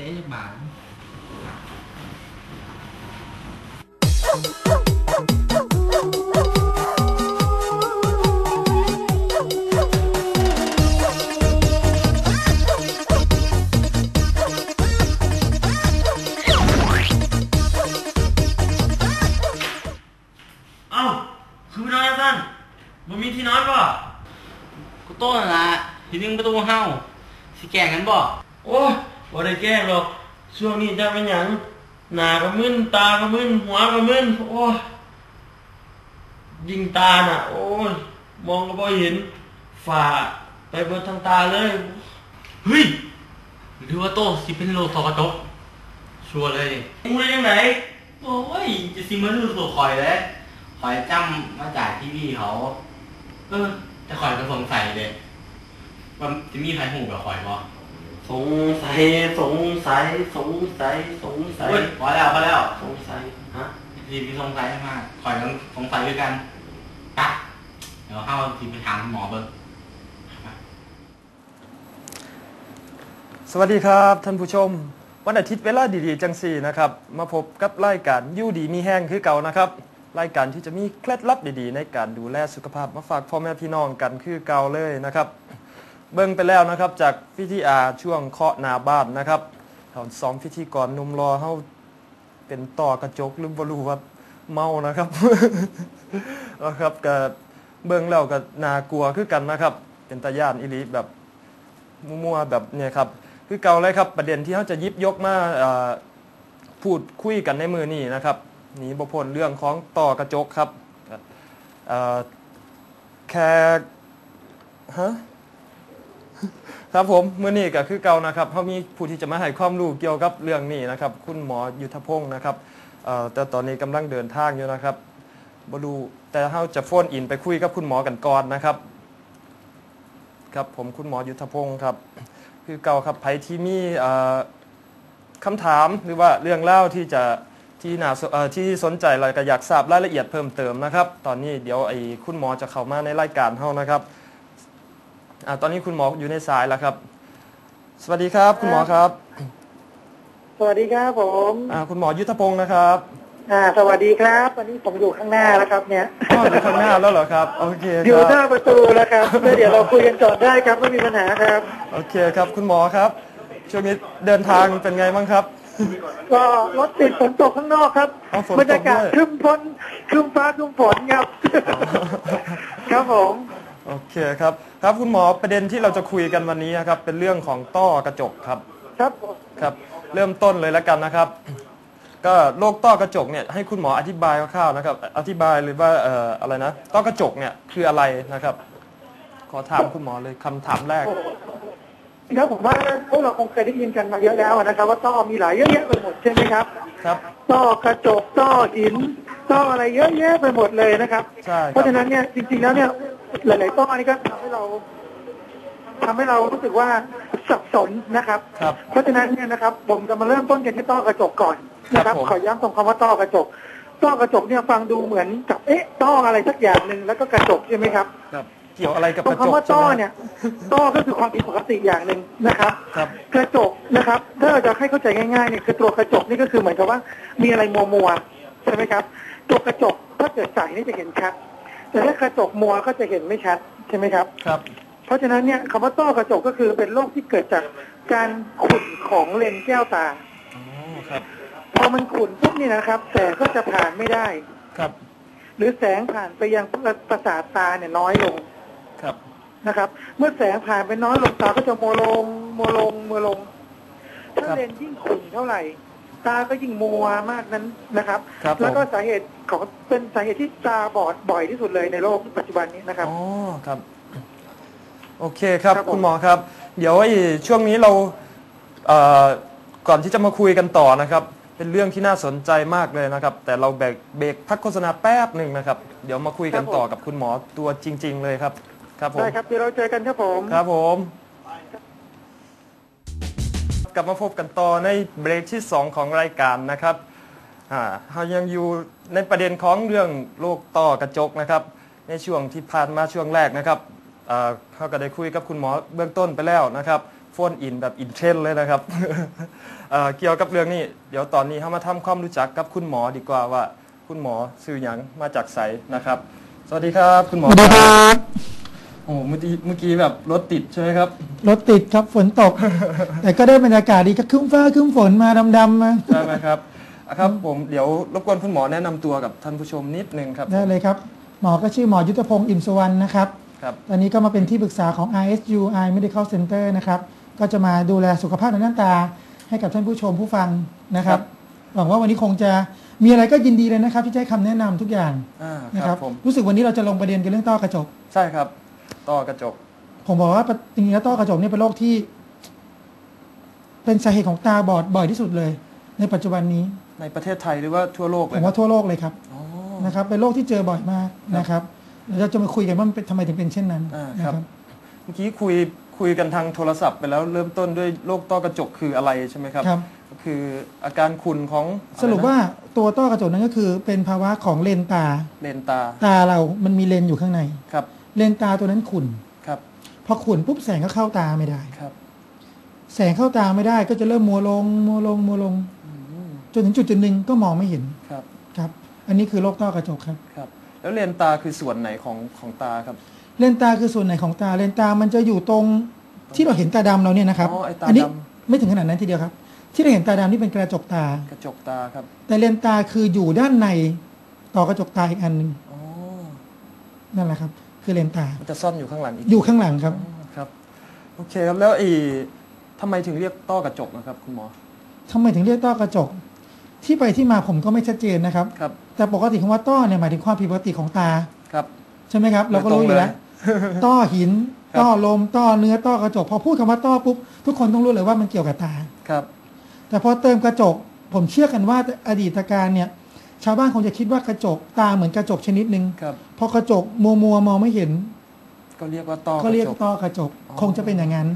tế nhật bản Ơ, không biết nói em thân Một mình thì nói bỏ Cô tôi là thì nhưng bắt tôi hao Thì kẻ ngắn bỏ Ôi บ่โอ้ยบ่ได้แกล้งหรอก ช่วงนี้จะเป็นหยังหน้าก็มึนตาก็มึนหัวก็มึนโอ้ยยิงตาน่ะ โอ้ยมองก็บ่เห็นฝ่าไปเบิดทางตาเลยเฮ้ยหรือว่าโตสิเป็นโลตอกระจกชัวร์เลยมึงได้ยังไงโอ้ยจะสิมาดูตัวคอยเลยคอยจำมาจากทีวีเขา เออแต่คอยก็สงสัยเลยว่าจะมีใครหูกับคอยบ่ สงสัยสงสัยสงสัยสงสัยเฮ้ยพอแล้วพอแล้วสงสัยฮะทีมีสงสัยมากคอยต้องสงสัยด้วยกันปะเดี๋ยวเข้าทีไปถามหมอเบิ่งสวัสดีครับท่านผู้ชม วันอาทิตย์เวลาดีๆ จังสี่นะครับ มาพบกับรายการยูดีมีแห้งคือเก่านะครับรายการที่จะมีเคล็ดลับดีๆ ในการดูแลสุขภาพมาฝากพ่อแม่พี่น้องกันคือเก่าเลยนะครับ เบิ่งไปแล้วนะครับจากพิธีอาช่วงเคาะนาบ้านนะครับตอนสองพิธีกรหนุ่มรอเฮาเป็นต่อกระจกหรือบรู้ว่าเมานะครับ นะครับก็เบิ่งแล้วก็น่ากลัวคือกันนะครับ เป็นตาย่านอิลิแบบมั่วๆแบบเนี่ยครับคือเก่าเลยครับประเด็นที่เขาจะยิบยกมาพูดคุยกันในมือนี่นะครับหนีบพ้นเรื่องของต่อกระจกครับแค่ฮะ ครับผมเมื่อนี้ก็คือเก่านะครับเขามีผู้ที่จะมาให้ความรู้เกี่ยวกับเรื่องนี้นะครับ คุณหมอยุทธพงศ์นะครับเอ่อแต่ตอนนี้กำลังเดินทางอยู่นะครับบรูแต่เขาจะโฟนอินไปคุยกับคุณหมอกันก่อนนะครับ ครับผมคุณหมอยุทธพงศ์ครับ คือเก่าครับไผที่มีเอ่อคำถามหรือว่าเรื่องเล่าที่จะที่น่าสเอ่อที่สนใจอะไรก็อยากทราบรายละเอียดเพิ่มเติมนะครับ ตอนนี้เดี๋ยวไอ้คุณหมอจะเข้ามาในรายการเฮานะครับ อ่าตอนนี้คุณหมออยู่ในสายแล้วครับ สวัสดีครับคุณหมอครับสวัสดีครับผมอ่าคุณหมอยุทธพงศ์นะครับอ่าสวัสดีครับวันนี้ผมอยู่ข้างหน้าแล้วครับเนี่ยอ๋ออยู่ข้างหน้าแล้วเหรอครับโอเคอยู่คหน้ารับประตูแล้วครับแล้วเดี๋ยวเราคุยกันก่อนได้ครับไม่มีปัญหาครับโอเคครับคุณหมอครับช่วงนี้เดินทางเป็นไงบ้างครับก็รถติดฝนตกข้างนอกครับอ๋อฝนตกบรรยากาศด้วยครึ้มฝนครึ้มฟ้าครึ้มฝนครับ ครับผม โอเคครับครับคุณหมอประเด็นที่เราจะคุยกันวันนี้นะครับ เป็นเรื่องของต้อกระจกครับครับผมครับ เริ่มต้นเลยแล้วกันนะครับ ก็โรคต้อกระจกเนี่ยให้คุณหมออธิบายคร่าวๆนะครับ อธิบายเลยว่าเอ่ออะไรนะต้อกระจกเนี่ยคืออะไรนะครับ ขอถามคุณหมอเลยคำถามแรกครับผมว่าพวกเราคงเคยได้ยินกันมาเยอะแล้วนะครับ ว่าต้อมีหลายเยอะแยะไปหมดใช่ไหมครับ ครับ ต้อกระจกต้อหินต้ออะไรเยอะแยะไปหมดเลยนะครับ ใช่ครับ เพราะฉะนั้นเนี่ยจริงๆแล้วเนี่ย หลายๆต้อนี่ก็ทำให้เราทำให้เรารู้สึกว่าสับสนนะครับ ครับ เพราะฉะนั้นเนี่ยนะครับ ผมจะมาเริ่มต้นกันที่ต้อกระจกก่อนนะคครัรับบผม ขอย้ำตรงคำว่าต้อกระจก ต้อกระจกเนี่ยฟังดูเหมือนกับเอ๊ะต้ออะไรสักอย่างหนึ่งแล้วก็กระจกใช่ไหมครับ ครับ เกี่ยวอะไรกับตรกงระจกคำว่าใช่ต้อไหมเนี่ยต้อก็คือความผิดปกติอย่างหนึ่งนะครับ ครับ กระจกนะครับ ถ้าเราจะให้เข้าใจง่ายๆเนี่ยคือตัวกระจกนี่ก็คือเหมือนกับว่ามีอะไรมัวมัวๆใช่ไหมครับ ตัวกระจกถ้าเกิดใสนี่จะเห็นชัด แต่ถ้ากระจกมัวก็จะเห็นไม่ชัดใช่ไหมครับ ครับ เพราะฉะนั้นเนี่ยคำว่าต้อกระจกก็คือเป็นโรคที่เกิดจากการขุ่นของเลนส์แก้วตาอ๋อครับ พอมันขุ่นปุ๊บนี่นะครับ แสงก็จะผ่านไม่ได้ ครับ หรือแสงผ่านไปยังประสาทตาเนี่ยน้อยลง ครับ นะครับ เมื่อแสงผ่านไปน้อยลงตาก็จะมัวลงมัวลงมัวลง ถ้าครับเลนส์ยิ่งขุ่นเท่าไหร่ ตาก็ยิ่งมัวมากนั้นนะครับ ครับผม แล้วก็สาเหตุของเป็นสาเหตุที่ตาบอดบ่อยที่สุดเลยในโลกปัจจุบันนี้นะครับ อ๋อครับ โอเคครับ ครับผม คุณหมอครับ เดี๋ยวไอ้ช่วงนี้เราเอ่อก่อนที่จะมาคุยกันต่อนะครับ เป็นเรื่องที่น่าสนใจมากเลยนะครับ แต่เราเบรกเบรกพักโฆษณาแป๊บหนึ่งนะครับ เดี๋ยวมาคุยกันต่อกับคุณหมอตัวจริง ๆ เลยครับ ครับผมได้ครับเดี๋ยวเราเจอกันครับผม ครับผม กลับมาพบกันต่อในเบรกที่ 2 ของรายการนะครับเรายังอยู่ในประเด็นของเรื่องโรคต้อกระจกนะครับ ในช่วงที่ผ่านมาช่วงแรกนะครับเขาก็ได้คุยกับคุณหมอเบื้องต้นไปแล้วนะครับโฟนอินแบบอินเทรนเลยนะครับเเกี่ยวกับเรื่องนี้ เดี๋ยวตอนนี้เรามาทำความรู้จักกับคุณหมอดีกว่าว่า คุณหมอซื่อหยังมาจากไสนะครับ สวัสดีครับ คุณหมอสวัสดีครับ โอ้โหเมื่อกี้เมื่อกี้แบบรถติดใช่ไหมครับ รถติดครับฝนตก แต่ก็ได้บรรยากาศดีก็ครึ้มฟ้าครึ้มฝนมาดำๆมา ใช่ไหมครับอะครับผมเดี๋ยวรบกวนคุณหมอแนะนำตัวกับท่านผู้ชมนิดนึงครับได้เลยครับ หมอก็ชื่อหมอยุทธพงศ์อิ่มสุวรรณนะครับ ครับ ตอนนี้ก็มาเป็นที่ปรึกษาของ ISU Eye Medical Center นะครับ ก็จะมาดูแลสุขภาพทางด้านตา ให้กับท่านผู้ชมผู้ฟังนะครับหวังว่าวันนี้คงจะมีอะไรก็ยินดีเลยนะครับ ที่จะให้คำแนะนำทุกอย่างอ่านะคครัรับบผมรู้สึกวันนี้เราจะลงประเด็นกันเรื่องต้อกระจก ใช่ครับ ต้อกระจก ผมบอกว่าจริงๆแล้วต้อกระจกเนี่ยเป็นโรคที่ เป็นสาเหตุของตาบอดบ่อยที่สุดเลย ในปัจจุบันนี้ ในประเทศไทยหรือว่าทั่วโลกผเลยมครัว่าบทั่วโลกเลยครับอ๋อ นะครับ เป็นโรคที่เจอบ่อยมากนะครับเราจะมาคุยกันว่ามันเป็นทำไมถึงเป็นเช่นนั้นอ่านะคครัรับ บ เมื่อกี้คุยคุยกันทางโทรศัพท์ไปแล้วเริ่มต้นด้วยโรคต้อกระจกคืออะไรใช่ไหมครับ ครับก็คืออาการขุ่นของสรุปว่าตัวต้อกระจกนั้นก็คือ เป็นภาวะของเลนตา เลนตาตาเรามันมีเลนส์อยู่ข้างใน ครับ เลนตาตัวนั้นขุ่นครับพอขุ่นปุ๊บแสงก็เข้าตาไม่ได้ครับ แสงเข้าตาไม่ได้ก็จะเริ่มมัวลงมัวลงมัวลงอืมจนถึงจุดจุดหนึ่งก็มองไม่เห็นครับครับ อันนี้คือโรคต้อกระจกครับครับ แล้วเลนตาคือส่วนไหนของของตาครับ เลนตาคือส่วนไหนของตาเลนตามันจะอยู่ตรงที่เราเห็นตาดำเราเนี่ยนะครับอ๋อไอ้ตานี้ดไม่ถึงขนาดนั้นทีเดียวครับ ที่เราเห็นตาดำนี่เป็นกระจกตาำกระจกตาครับ แต่เลนตาคืออยู่ด้านในต่อกระจกตาอีกอันหนึ่งอ๋อนั่นแหละครับ คือเลนตา มันจะซ่อนอยู่ข้างหลังอีกอยู่ข้างหลังครับอ๋อครับ โอเคครับ แล้วไอ้ทำไมถึงเรียกต้อกระจกนะครับ คุณหมอ ทำไมถึงเรียกต้อกระจก ที่ไปที่มาผมก็ไม่ชัดเจนนะครับ ครับ แต่ปกติคำว่าต้อเนี่ยหมายถึงความผิดปกติของตา ครับ ใช่ไหมครับ เราก็รู้อยู่แล้ว ต้อหินครับต้อลม ต้อเนื้อ ต้อกระจก พอพูดคำว่าต้อปุ๊บทุกคนต้องรู้เลยว่ามันเกี่ยวกับตา ครับ แต่พอเติมกระจก ผมเชื่อกันว่าอดีตการเนี่ย ชาวบ้านคงจะคิดว่ากระจกตาเหมือนกระจกชนิดหนึ่งครับ พอกระจกมัวมัวๆมองไม่เห็น ก็เรียกว่าต้อกก็ระเรียกจกต้อกระจก อ๋อ คงจะเป็นอย่างนั้น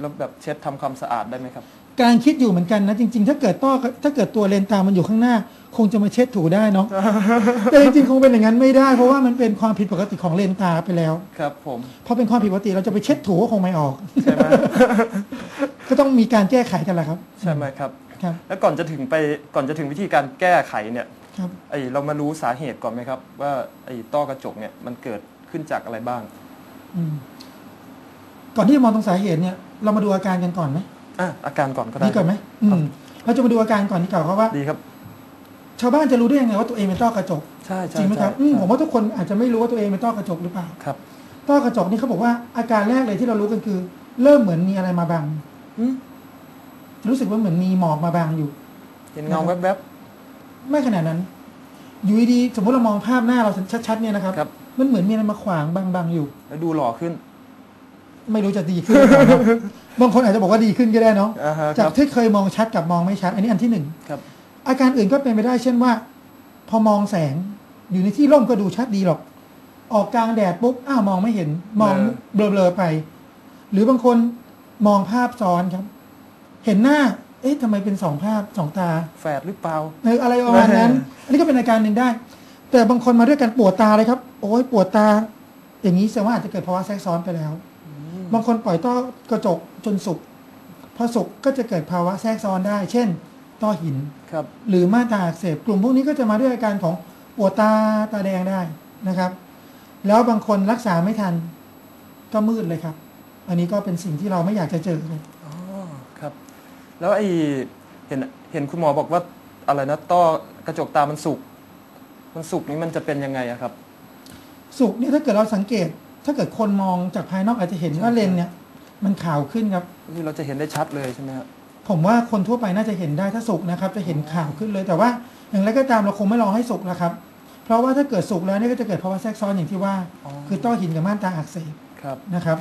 แล้วแบบเช็ดทำความสะอาดได้ไหมครับ การคิดอยู่เหมือนกันนะจริง ๆ ถ้าเกิดต้อถ้าเกิดตัวเลนตามันอยู่ข้างหน้า คงจะมาเช็ดถูได้เนาะ แต่จริงๆคงเป็นอย่างนั้นไม่ได้ เพราะว่ามันเป็นความผิดปกติของเลนตาไปแล้วครับผมพอเป็นความผิดปกติเราจะไปเช็ดถูก็คงไม่ออก ใช่ไหม ก็ต้องมีการแก้ไขกันแหละครับใช่ไหมครับ ครับ แล้วก่อนจะถึงไปก่อนจะถึงวิธีการแก้ไขเนี่ย ครับไอเรามารู้สาเหตุก่อนไหมครับ ว่าไอต้อกระจกเนี่ยมันเกิดขึ้นจากอะไรบ้าง อืมก่อนที่จะมองตรงสาเหตุเนี่ย เรามาดูอาการกันก่อนไหมอะอาการก่อนก็ได้ดีก่อนไหมอืมเราจะมาดูอาการก่อนดีกว่าเพราะว่าดีครับ ชาวบ้านจะรู้ได้ยังไงว่าตัวเองเป็นต้อกระจกใช่ใช่จริงไหมครับใช่อืมผมว่าทุกคนอาจจะไม่รู้ว่าตัวเองเป็นต้อกระจกหรือเปล่าครับต้อกระจกนี่เขาบอกว่าอาการแรกเลยที่เรารู้กันคือ เริ่มเหมือนมีอะไรมาบังอืมรู้สึกว่าเหมือนมีหมอกมาบังอยู่ เห็นเงาแวบ ไม่ขนาดนั้น อยู่ดีๆสมมติเรามองภาพหน้าเราชัดๆเนี่ยนะครับ ครับ มันเหมือนมีอะไรมาขวางบังๆอยู่ๆแล้วดูหล่อขึ้น ไม่รู้จะดีขึ้นหรือเปล่าเนอะบางคนอาจจะบอกว่าดีขึ้นก็ได้เนาะอ่าฮะคจากรับที่เคยมองชัดกับมองไม่ชัด อันนี้อันที่หนึ่งครับ อาการอื่นก็เป็นไปได้เช่นว่า พอมองแสงอยู่ในที่ร่มก็ดูชัดดีหรอก ออกกลางแดดปุ๊บอ้าวมองไม่เห็น มองเบลอๆไป หรือบางคนมองภาพซ้อนครับ เห็นหน้า เอ๊ะทำไมเป็นสองภาพสองตาแฝดหรือเปล่าเอออะไรประมาณนั้น อันนี้ก็เป็นอาการหนึ่งได้ แต่บางคนมาด้วยกันปวดตาเลยครับ โอ้ยปวดตา อย่างนี้แสดงว่าอาจจะเกิดภาวะแทรกซ้อนไปแล้ว บางคนปล่อยต้อกระจกจนสุกพอสุกก็จะเกิดภาวะแทรกซ้อนได้ เช่น ต้อหินครับ หรือม่านตาอักเสบกลุ่มพวกนี้ก็จะมาด้วยอาการของปวดตาตาแดงได้นะครับ แล้วบางคนรักษาไม่ทันก็มืดเลยครับ อันนี้ก็เป็นสิ่งที่เราไม่อยากจะเจอเลยอ๋อครับ แล้วไอเห็นเห็นคุณหมอบอกว่าอะไรนะต้อกระจกตามันสุกมันสุกนี้มันจะเป็นยังไงอะครับ สุกเนี่ยถ้าเกิดเราสังเกต ถ้าเกิดคนมองจากภายนอกอาจจะเห็นว่าเลนส์เนี่ยมันขาวขึ้นครับนี่เราจะเห็นได้ชัดเลยใช่ไหมครับผมว่าคนทั่วไปน่าจะเห็นได้ถ้าสุกนะครับ จะเห็นขาวขึ้นเลยแต่ว่าอย่างไรก็ตามเราคงไม่รอให้สุกแล้วครับ เพราะว่าถ้าเกิดสุกแล้วเนี่ยก็จะเกิดภาวะแทรกซ้อนอย่างที่ว่าอ๋อคือต้อหินกับม่านตาอักเสบครับนะครับ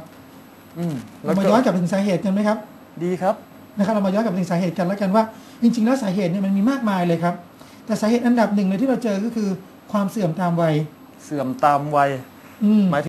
อืมเรามาย้อนกลับไปถึงสาเหตุกันไหมครับ ดีครับ นะครับเรามาย้อนกลับไปถึงสาเหตุกันแล้วกันว่า จริง ๆ แล้วสาเหตุเนี่ยมันมีมากมายเลยครับ แต่สาเหตุอันดับหนึ่งเลยที่เราเจอก็คือความเสื่อมตามวัย เสื่อมตามวัยอืม หมาย